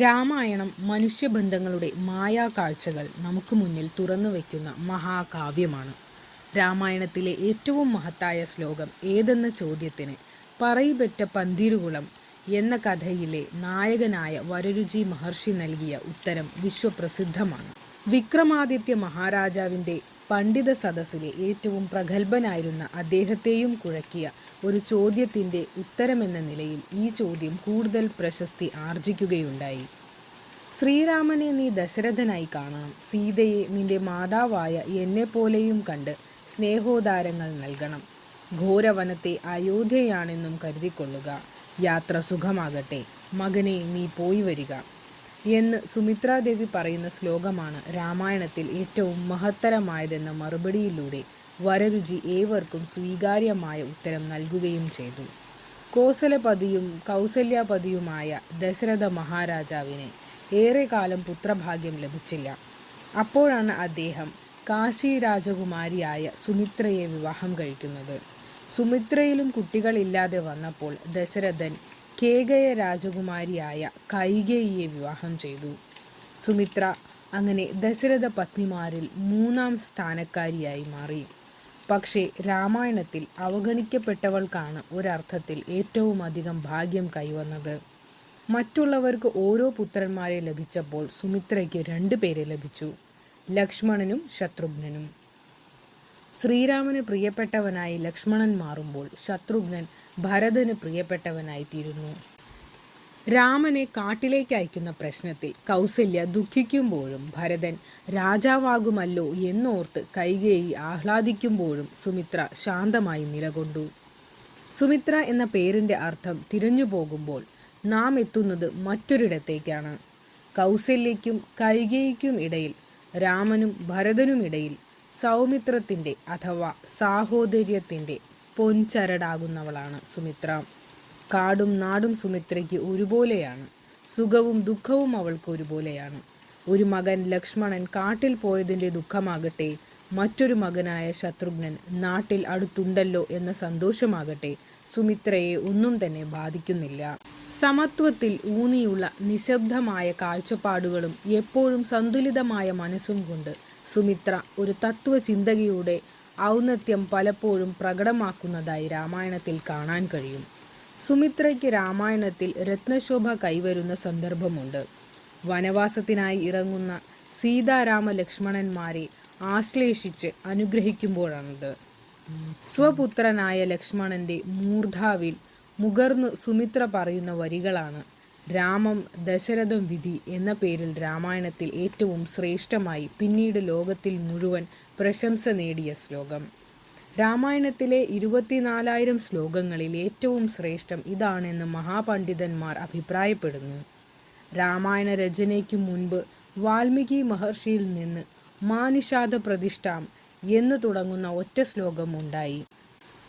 രാമായണം മനുഷ്യബന്ധങ്ങളുടെ മായാകാഴ്ചകൾ നമുക്ക് മുന്നിൽ തുറന്നു വയ്ക്കുന്ന മഹാകാവ്യമാണ്. രാമായണത്തിലെ ഏറ്റവും മഹത്തായ ശ്ലോകം ഏതെന്ന ചോദ്യത്തിന് പറയിപെറ്റ പന്തിരുകുളം എന്ന കഥയിലെ നായകനായ വരരുചി മഹർഷി നൽകിയ ഉത്തരം വിശ്വപ്രസിദ്ധമാണ്. വിക്രമാദിത്യ മഹാരാജാവിന്റെ പണ്ഡിത സദസ്സിലെ ഏറ്റവും പ്രഗത്ഭനായിരുന്ന അദ്ദേഹത്തെയും കുഴക്കിയ ഒരു ചോദ്യത്തിന്റെ ഉത്തരമെന്ന നിലയിൽ ഈ ചോദ്യം കൂടുതൽ പ്രശസ്തി ആർജിക്കുകയുണ്ടായി. ശ്രീരാമനെ നീ ദശരഥനായി കാണണം. സീതയെ നിന്റെ മാതാവായ എന്നെപ്പോലെയും കണ്ട് സ്നേഹോദാരങ്ങൾ നൽകണം. ഘോരവനത്തെ അയോധ്യയാണെന്നും കരുതിക്കൊള്ളുക. യാത്ര സുഖമാകട്ടെ. മകനെ നീ പോയി വരിക. എന്ന് സുമിത്രാദേവി പറയുന്ന ശ്ലോകമാണ് രാമായണത്തിൽ ഏറ്റവും മഹത്തരമായതെന്ന മറുപടിയിലൂടെ വരരുചി ഏവർക്കും സ്വീകാര്യമായ ഉത്തരം നൽകുകയും ചെയ്തു. കോസലപതിയും കൗസല്യാപതിയുമായ ദശരഥ മഹാരാജാവിന് ഏറെക്കാലം പുത്രഭാഗ്യം ലഭിച്ചില്ല. അപ്പോഴാണ് അദ്ദേഹം കാശി രാജകുമാരിയായ സുമിത്രയെ വിവാഹം കഴിക്കുന്നത്. സുമിത്രയിലും കുട്ടികളില്ലാതെ വന്നപ്പോൾ ദശരഥൻ കേകയ രാജകുമാരിയായ കൈകേയിയെ വിവാഹം ചെയ്തു. സുമിത്ര അങ്ങനെ ദശരഥ പത്നിമാരിൽ മൂന്നാം സ്ഥാനക്കാരിയായി മാറി. പക്ഷേ രാമായണത്തിൽ അവഗണിക്കപ്പെട്ടവൾക്കാണ് ഒരർത്ഥത്തിൽ ഏറ്റവും അധികം ഭാഗ്യം കൈവന്നത്. മറ്റുള്ളവർക്ക് ഓരോ പുത്രന്മാരെ ലഭിച്ചപ്പോൾ സുമിത്രയ്ക്ക് രണ്ടു പേരെ ലഭിച്ചു. ലക്ഷ്മണനും ശത്രുഘ്നനും. ശ്രീരാമന് പ്രിയപ്പെട്ടവനായി ലക്ഷ്മണൻ മാറുമ്പോൾ ശത്രുഘ്നൻ ഭരതന് പ്രിയപ്പെട്ടവനായി തീരുന്നു രാമനെ കാട്ടിലേക്ക് അയക്കുന്ന പ്രശ്നത്തിൽ കൗസല്യ ദുഃഖിക്കുമ്പോഴും ഭരതൻ രാജാവാകുമല്ലോ എന്നോർത്ത് കൈകേയി ആഹ്ലാദിക്കുമ്പോഴും സുമിത്ര ശാന്തമായി നിലകൊണ്ടു. സുമിത്ര എന്ന പേരിന്റെ അർത്ഥം തിരഞ്ഞു പോകുമ്പോൾ നാം എത്തുന്നത് മറ്റൊരിടത്തേക്കാണ്. കൗസല്യയ്ക്കും കൈകേയിക്കും ഇടയിൽ രാമനും ഭരതനുമിടയിൽ സൗമിത്രത്തിന്റെ അഥവാ സാഹോദര്യത്തിന്റെ പൊൻചരടാകുന്നവളാണ് സുമിത്ര. കാടും നാടും സുമിത്രയ്ക്ക് ഒരുപോലെയാണ്. സുഖവും ദുഃഖവും അവൾക്ക് ഒരുപോലെയാണ്. ഒരു മകൻ ലക്ഷ്മണൻ കാട്ടിൽ പോയതിന്റെ ദുഃഖമാകട്ടെ മറ്റൊരു മകനായ ശത്രുഘ്നൻ നാട്ടിൽ അടുത്തുണ്ടല്ലോ എന്ന സന്തോഷമാകട്ടെ സുമിത്രയെ ഒന്നും തന്നെ ബാധിക്കുന്നില്ല. സമത്വത്തിൽ ഊന്നിയുള്ള നിശബ്ദമായ കാഴ്ചപ്പാടുകളും എപ്പോഴും സന്തുലിതമായ മനസ്സും കൊണ്ട് സുമിത്ര ഒരു തത്വചിന്തകയുടെ ഔന്നത്യം പലപ്പോഴും പ്രകടമാക്കുന്നതായി രാമായണത്തിൽ കാണാൻ കഴിയും. സുമിത്രയ്ക്ക് രാമായണത്തിൽ രത്നശോഭ കൈവരുന്ന സന്ദർഭമുണ്ട്. വനവാസത്തിനായി ഇറങ്ങുന്ന സീതാരാമ ലക്ഷ്മണന്മാരെ ആശ്ലേഷിച്ച് അനുഗ്രഹിക്കുമ്പോഴാണിത്. സ്വപുത്രനായ ലക്ഷ്മണന്റെ മൂർധാവിൽ മുകർന്നു സുമിത്ര പറയുന്ന വരികളാണ്. രാമം ദശരഥം വിധി എന്ന പേരിൽ രാമായണത്തിൽ ഏറ്റവും ശ്രേഷ്ഠമായി പിന്നീട് ലോകത്തിൽ മുഴുവൻ പ്രശംസ നേടിയ ശ്ലോകം. രാമായണത്തിലെ ഇരുപത്തിനാലായിരം ശ്ലോകങ്ങളിൽ ഏറ്റവും ശ്രേഷ്ഠം ഇതാണെന്ന് മഹാപണ്ഡിതന്മാർ അഭിപ്രായപ്പെടുന്നു. രാമായണ രചനയ്ക്ക് മുൻപ് വാൽമീകി മഹർഷിയിൽ നിന്ന് മാനിഷാദ പ്രതിഷ്ഠാം എന്ന് തുടങ്ങുന്ന ഒറ്റ ശ്ലോകം ഉണ്ടായി.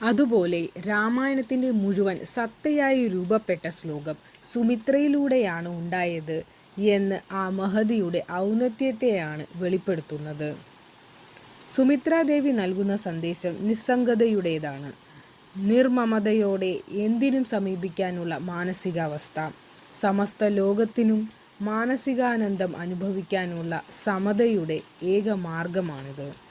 അതുപോലെ രാമായണത്തിന്റെ മുഴുവൻ സത്തയായി രൂപപ്പെട്ട ശ്ലോകം സുമിത്രയിലൂടെയാണ് ഉണ്ടായത് എന്ന് ആ മഹതിയുടെ ഔന്നത്യത്തെയാണ് വെളിപ്പെടുത്തുന്നത്. സുമിത്രാദേവി നൽകുന്ന സന്ദേശം നിസ്സംഗതയുടേതാണ്. നിർമമതയോടെ എന്തിനും സമീപിക്കാനുള്ള മാനസികാവസ്ഥ സമസ്ത ലോകത്തിനും മാനസികാനന്ദം അനുഭവിക്കാനുള്ള സമതയുടെ ഏക മാർഗമാണിത്.